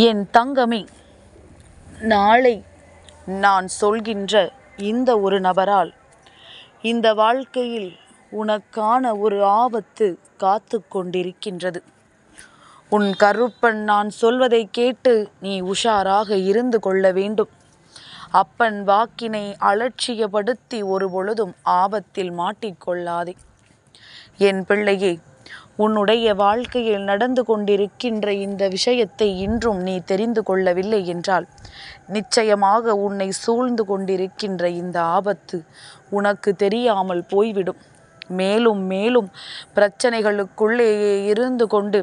என் தங்கமே நாளை நான் சொல்கின்ற இந்த ஒரு நபரால் இந்த வாழ்க்கையில் உனக்கான ஒரு ஆபத்து காத்து கொண்டிருக்கின்றது. உன் கருப்பன் நான் சொல்வதை கேட்டு நீ உஷாராக இருந்து கொள்ள வேண்டும். அப்பன் வாக்கினை அலட்சியப்படுத்தி ஒரு பொழுதும் ஆபத்தில் மாட்டிக்கொள்ளாதே என் பிள்ளையே உன்னுடைய வாழ்க்கையில் நடந்து கொண்டிருக்கின்ற இந்த விஷயத்தை இன்றும் நீ தெரிந்து கொள்ளவில்லை என்றால் நிச்சயமாக உன்னை சூழ்ந்து கொண்டிருக்கின்ற இந்த ஆபத்து உனக்கு தெரியாமல் போய்விடும். மேலும் மேலும் பிரச்சனைகளுக்குள்ளேயே இருந்து கொண்டு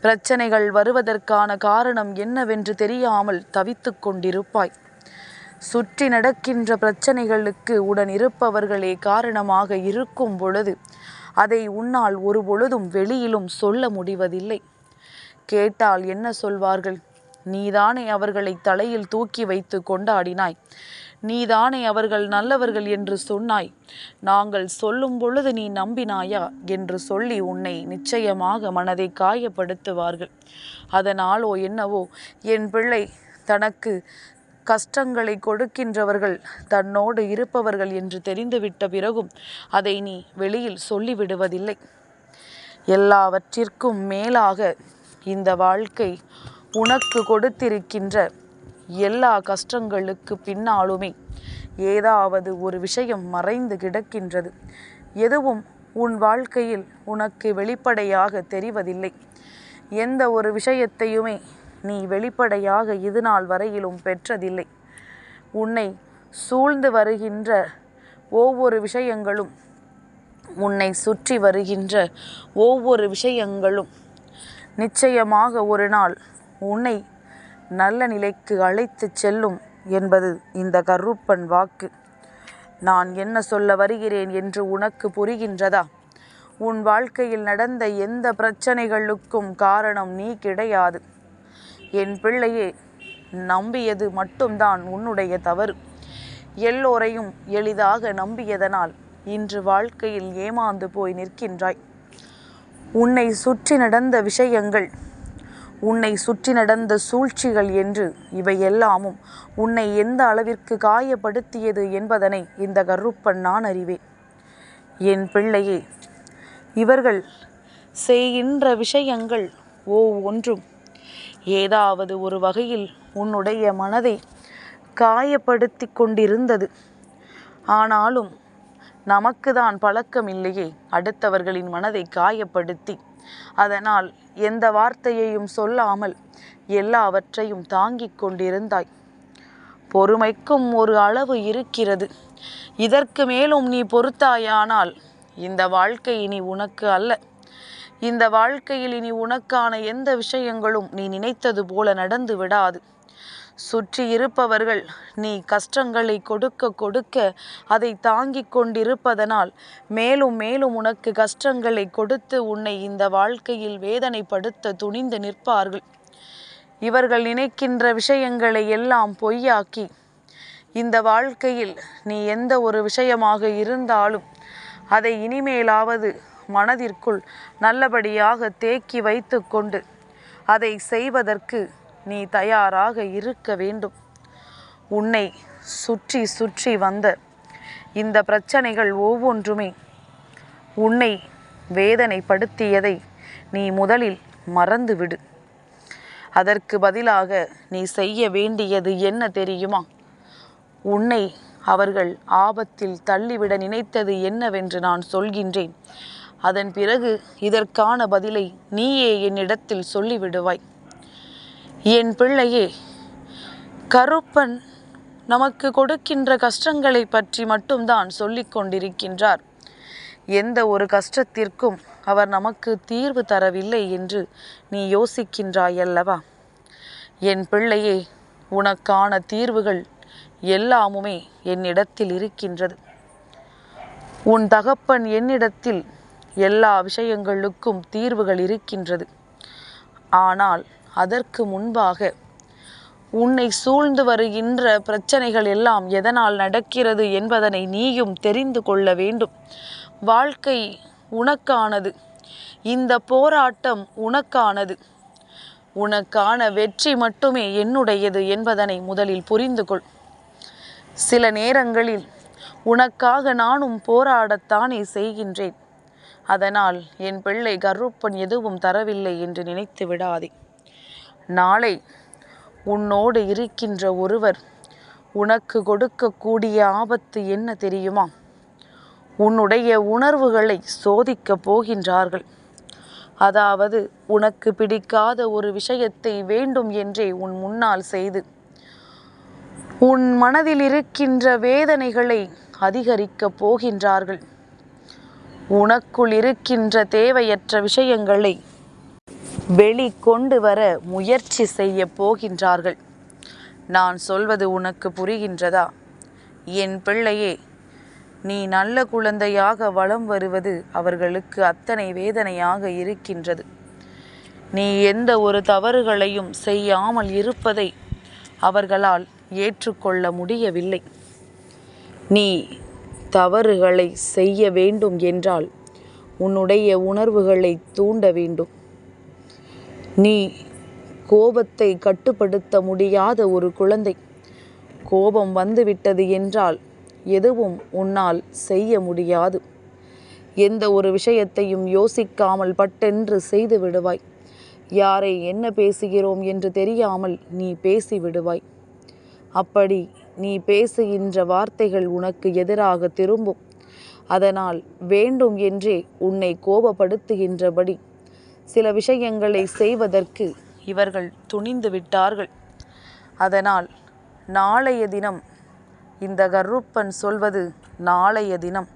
பிரச்சனைகள் வருவதற்கான காரணம் என்னவென்று தெரியாமல் தவித்து கொண்டிருப்பாய். சுற்றி நடக்கின்ற பிரச்சனைகளுக்கு உடன் இருப்பவர்களே காரணமாக இருக்கும் பொழுது அதை உன்னால் ஒரு பொழுதும் வெளியிலும் சொல்ல முடிவதில்லை. கேட்டால் என்ன சொல்வார்கள்? நீதானே அவர்களை தலையில் தூக்கி வைத்து கொண்டாடினாய். நீதானே அவர்கள் நல்லவர்கள் என்று சொன்னாய். நாங்கள் சொல்லும் பொழுது நீ நம்பினாயா? என்று சொல்லி உன்னை நிச்சயமாக மனதை காயப்படுத்துவார்கள். அதனாலோ என்னவோ என் பிள்ளை தனக்கு கஷ்டங்களை கொடுக்கின்றவர்கள் தன்னோடு இருப்பவர்கள் என்று தெரிந்துவிட்ட பிறகும் அதை நீ வெளியில் சொல்லிவிடுவதில்லை. எல்லாவற்றிற்கும் மேலாக இந்த வாழ்க்கை உனக்கு கொடுத்திருக்கின்ற எல்லா கஷ்டங்களுக்கு பின்னாலுமே ஏதாவது ஒரு விஷயம் மறைந்து கிடக்கின்றது. எதுவும் உன் வாழ்க்கையில் உனக்கு வெளிப்படையாக தெரிவதில்லை. எந்த ஒரு விஷயத்தையுமே நீ வெளிப்படையாக இது நாள் வரையிலும் பெற்றதில்லை. உன்னை சூழ்ந்து வருகின்ற ஒவ்வொரு விஷயங்களும் உன்னை சுற்றி வருகின்ற ஒவ்வொரு விஷயங்களும் நிச்சயமாக ஒரு நாள் உன்னை நல்ல நிலைக்கு அழைத்து செல்லும் என்பது இந்த கருப்பன் வாக்கு. நான் என்ன சொல்ல வருகிறேன் என்று உனக்கு புரிகின்றதா? உன் வாழ்க்கையில் நடந்த எந்த பிரச்சனைகளுக்கும் காரணம் நீ கிடையாது. என் பிள்ளையே நம்பியது மட்டும்தான் உன்னுடைய தவறு. எல்லோரையும் எளிதாக நம்பியதனால் இன்று வாழ்க்கையில் ஏமாந்து போய் நிற்கின்றாய். உன்னை சுற்றி நடந்த விஷயங்கள் உன்னை சுற்றி நடந்த சூழ்ச்சிகள் என்று இவை எல்லாமும் உன்னை எந்த அளவிற்கு காயப்படுத்தியது என்பதனை இந்த கருப்பன் நான் அறிவேன். என் பிள்ளையே இவர்கள் செய்கின்ற விஷயங்கள் ஒவ்வொன்றும் ஏதாவது ஒரு வகையில் உன்னுடைய மனதை காயப்படுத்தி கொண்டிருந்தது. ஆனாலும் நமக்கு தான் பழக்கம் இல்லையே. அடுத்தவர்களின் மனதை காயப்படுத்தி. அதனால் எந்த வார்த்தையையும் சொல்லாமல் எல்லாவற்றையும் தாங்கிக் கொண்டிருந்தாய். பொறுமைக்கும் ஒரு அளவு இருக்கிறது. இதற்கு மேலும் நீ பொறுத்தாயானால் இந்த வாழ்க்கை இனி உனக்கு அல்ல. இந்த வாழ்க்கையில் இனி உனக்கான எந்த விஷயங்களும் நீ நினைத்தது போல நடந்து விடாது. சுற்றி இருப்பவர்கள் நீ கஷ்டங்களை கொடுக்க கொடுக்க அதை தாங்கிக் கொண்டிருப்பதனால் மேலும் மேலும் உனக்கு கஷ்டங்களை கொடுத்து உன்னை இந்த வாழ்க்கையில் வேதனைப்படுத்த துணிந்து நிற்பார்கள். இவர்கள் நினைக்கின்ற விஷயங்களை எல்லாம் பொய்யாக்கி இந்த வாழ்க்கையில் நீ எந்த ஒரு விஷயமாக இருந்தாலும் அதை இனிமேலாவது மனதிற்குள் நல்லபடியாக தேக்கி வைத்து கொண்டு அதை செய்வதற்கு நீ தயாராக இருக்க வேண்டும். உன்னை சுற்றி சுற்றி வந்த இந்த பிரச்சனைகள் ஒவ்வொன்றுமே உன்னை வேதனைப்படுத்தியதை நீ முதலில் மறந்துவிடு. அதற்கு பதிலாக நீ செய்ய வேண்டியது என்ன தெரியுமா? உன்னை அவர்கள் ஆபத்தில் தள்ளிவிட நினைத்தது என்னவென்று நான் சொல்கின்றேன். அதன் பிறகு இதற்கான பதிலை நீயே என்னிடத்தில் சொல்லிவிடுவாய். என் பிள்ளையே கருப்பன் நமக்கு கொடுக்கின்ற கஷ்டங்களை பற்றி மட்டும்தான் சொல்லிக் கொண்டிருக்கின்றார். எந்த ஒரு கஷ்டத்திற்கும் அவர் நமக்கு தீர்வு தரவில்லை என்று நீ யோசிக்கின்றாய் அல்லவா என் பிள்ளையே உனக்கான தீர்வுகள் எல்லாமுமே என்னிடத்தில் இருக்கின்றது. உன் தகப்பன் என்னிடத்தில் எல்லா விஷயங்களுக்கும் தீர்வுகள் இருக்கின்றது. ஆனால் அதற்கு முன்பாக உன்னை சூழ்ந்து வருகின்ற பிரச்சனைகள் எல்லாம் எதனால் நடக்கிறது என்பதனை நீயும் தெரிந்து கொள்ள வேண்டும். வாழ்க்கை உனக்கானது. இந்த போராட்டம் உனக்கானது. உனக்கான வெற்றி மட்டுமே என்னுடையது என்பதனை முதலில் புரிந்து கொள். சில நேரங்களில் உனக்காக நானும் போராடத்தானே செய்கின்றேன். அதனால் என் பிள்ளை கர்ப்பன் எதுவும் தரவில்லை என்று நினைத்து விடாதே. நாளை உன்னோடு இருக்கின்ற ஒருவர் உனக்கு கொடுக்கக்கூடிய ஆபத்து என்ன தெரியுமா? உன்னுடைய உணர்வுகளை சோதிக்கப் போகின்றார்கள். அதாவது உனக்கு பிடிக்காத ஒரு விஷயத்தை வேண்டும் என்றே உன் முன்னால் செய்து உன் மனதில் இருக்கின்ற வேதனைகளை அதிகரிக்கப் போகின்றார்கள். உனக்குள் இருக்கின்ற தேவையற்ற விஷயங்களை வெளிக்கொண்டு வர முயற்சி செய்ய போகின்றார்கள். நான் சொல்வது உனக்கு புரிகின்றதா? என் பிள்ளையே நீ நல்ல குழந்தையாக வலம் வருவது அவர்களுக்கு அத்தனை வேதனையாக இருக்கின்றது. நீ எந்த ஒரு தவறுகளையும் செய்யாமல் இருப்பதை அவர்களால் ஏற்றுக்கொள்ள முடியவில்லை. நீ தவறுகளை செய்ய வேண்டும் என்றால் உன்னுடைய உணர்வுகளை தூண்ட வேண்டும். நீ கோபத்தை கட்டுப்படுத்த முடியாத ஒரு குழந்தை. கோபம் வந்துவிட்டது என்றால் எதுவும் உன்னால் செய்ய முடியாது. எந்த ஒரு விஷயத்தையும் யோசிக்காமல் பட்டென்று செய்து விடுவாய். யாரை என்ன பேசுகிறோம் என்று தெரியாமல் நீ பேசி விடுவாய். அப்படி நீ பேசுகின்ற வார்த்தைகள் உனக்கு எதிராக திரும்பும். அதனால் வேண்டும் என்றே உன்னை கோபப்படுத்துகின்றபடி. சில விஷயங்களை செய்வதற்கு இவர்கள் துணிந்து விட்டார்கள். அதனால் நாளைய தினம் இந்த கருப்பன் சொல்வது நாளைய தினம்.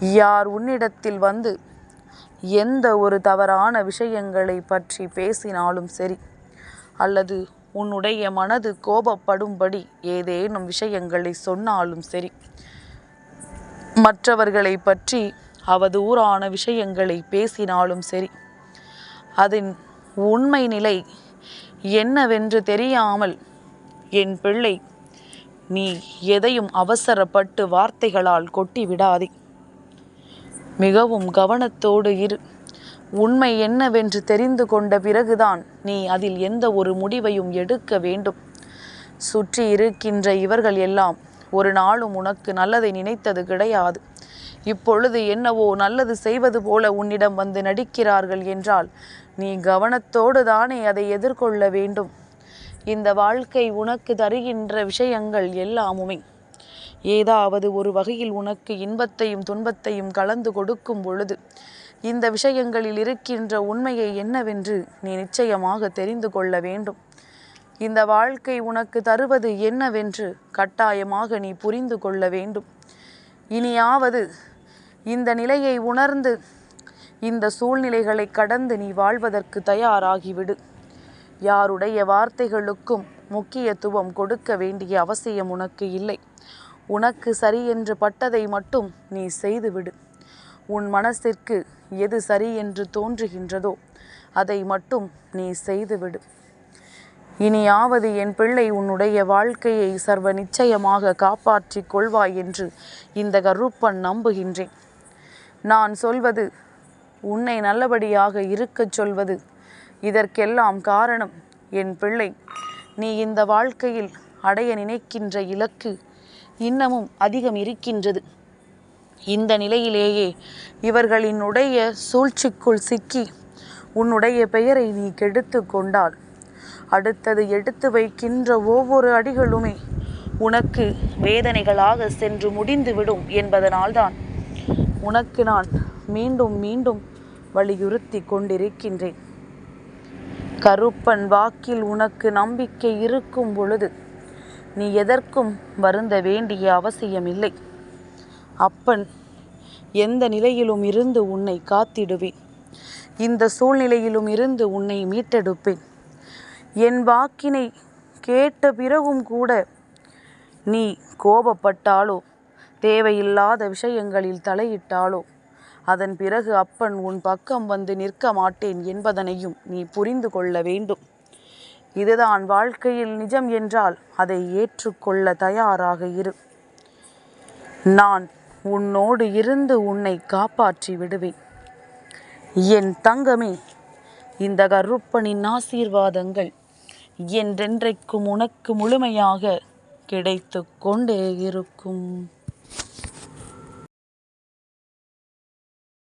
யார் உன்னிடத்தில் வந்து எந்த ஒரு தவறான விஷயங்களை பற்றி பேசினாலும் சரி அல்லது உன்னுடைய மனது கோபப்படும்படி ஏதேனும் விஷயங்களை சொன்னாலும் சரி. மற்றவர்களை பற்றி அவதூறான விஷயங்களை பேசினாலும் சரி. அதன் உண்மை நிலை என்னவென்று தெரியாமல் என் பிள்ளை நீ எதையும் அவசரப்பட்டு வார்த்தைகளால் கொட்டி விடாதே மிகவும் கவனத்தோடு இரு. உண்மை என்னவென்று தெரிந்து கொண்ட பிறகுதான் நீ அதில் எந்த ஒரு முடிவையும் எடுக்க வேண்டும். சுற்றி இருக்கின்ற இவர்கள் எல்லாம் ஒரு நாளும் உனக்கு நல்லதை நினைத்தது கிடையாது. இப்பொழுது என்னவோ நல்லது செய்வது போல உன்னிடம் வந்து நடிக்கிறார்கள் என்றால் நீ கவனத்தோடு தானே அதை எதிர்கொள்ள வேண்டும். இந்த வாழ்க்கை உனக்கு தருகின்ற விஷயங்கள் எல்லாமுமே. ஏதாவது ஒரு வகையில் உனக்கு இன்பத்தையும் துன்பத்தையும் கலந்து கொடுக்கும் பொழுது இந்த விஷயங்களில் இருக்கின்ற உண்மையை என்னவென்று நீ நிச்சயமாக தெரிந்து கொள்ள வேண்டும். இந்த வாழ்க்கை உனக்கு தருவது என்னவென்று கட்டாயமாக நீ புரிந்து கொள்ள வேண்டும். இனியாவது இந்த நிலையை உணர்ந்து இந்த சூழ்நிலைகளை கடந்து நீ வாழ்வதற்கு தயாராகிவிடு. யாருடைய வார்த்தைகளுக்கும் முக்கியத்துவம் கொடுக்க வேண்டிய அவசியம் உனக்கு இல்லை. உனக்கு சரி என்று பட்டதை மட்டும் நீ செய்துவிடு. உன் மனசிற்கு எது சரி என்று தோன்றுகின்றதோ அதை மட்டும் நீ செய்துவிடு. இனியாவது என் பிள்ளை உன்னுடைய வாழ்க்கையை சர்வ நிச்சயமாக காப்பாற்றிக் கொள்வாய் என்று இந்த கருப்பன் நம்புகின்றேன். நான் சொல்வது உன்னை நல்லபடியாக இருக்கச் சொல்வது. இதற்கெல்லாம் காரணம் என் பிள்ளை. நீ இந்த வாழ்க்கையில் அடைய நினைக்கின்ற இலக்கு இன்னமும் அதிகம் இருக்கின்றது. இந்த நிலையிலேயே இவர்களின் உடைய சூழ்ச்சிக்குள் சிக்கி உன்னுடைய பெயரை நீ கெடுத்து கொண்டால் அடுத்தது எடுத்து வைக்கின்ற ஒவ்வொரு அடிகளுமே உனக்கு வேதனைகளாக சென்று முடிந்துவிடும் என்பதனால்தான் உனக்கு நான் மீண்டும் மீண்டும் வலியுறுத்தி கொண்டிருக்கின்றேன். கருப்பன் வாக்கில் உனக்கு நம்பிக்கை இருக்கும் பொழுது நீ எதற்கும் வருந்த வேண்டிய அவசியமில்லை. அப்பன் எந்த நிலையிலும் இருந்து உன்னை காத்திடுவேன். இந்த சூழ்நிலையிலும் இருந்து உன்னை மீட்டெடுப்பேன். என் வாக்கினை கேட்ட பிறகும் கூட நீ கோபப்பட்டாலோ தேவையில்லாத விஷயங்களில் தலையிட்டாலோ அதன் பிறகு அப்பன் உன் பக்கம் வந்து நிற்க மாட்டேன் என்பதனையும் நீ புரிந்து கொள்ள வேண்டும். இதுதான் வாழ்க்கையில் நிஜம் என்றால் அதை ஏற்றுக்கொள்ள தயாராக இரு. நான் உன்னோடு இருந்து உன்னை காப்பாற்றி விடுவேன். என் தங்கமே இந்த கருப்பனின் ஆசீர்வாதங்கள் என்றென்றைக்கும் உனக்கு முழுமையாக கிடைத்து கொண்டே இருக்கும்.